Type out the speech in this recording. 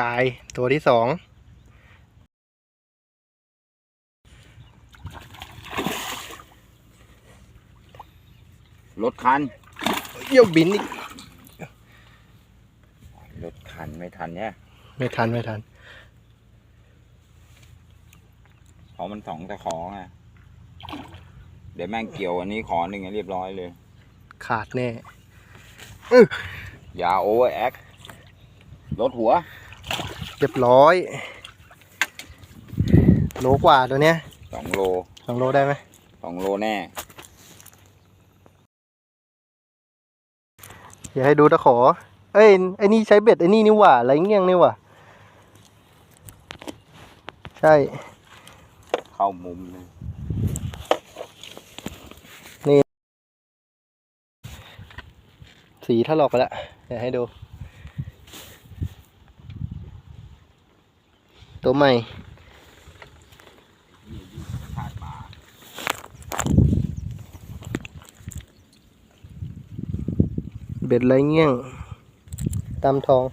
กายตัวที่สองรถคันเยี่ยวบินอีกรถคันไม่ทันเนี่ยไม่ทันไม่ทันเพราะมันสองตะขอไงเดี๋ยวแม่งเกี่ยวอันนี้ขอหนึ่งให้เรียบร้อยเลย ขาดแน่อย่าโอเวอร์แอครถหัว เรียบร้อย โลกว่าตัวเนี้ยสองโลสองโลได้ไหมสองโลแน่ อย่าให้ดูตะขอ เอ้ยไอ้นี่ใช้เบ็ดไอ้นี่นี่หว่าอะไรเงี้ยงนี่หว่า ใช่ เข้ามุมเลยสีถลอกไปแล้ว เดี๋ยวให้ดู ตัวใหม่ชาติป่าเบ็ดไรเงี้ยงตามทอง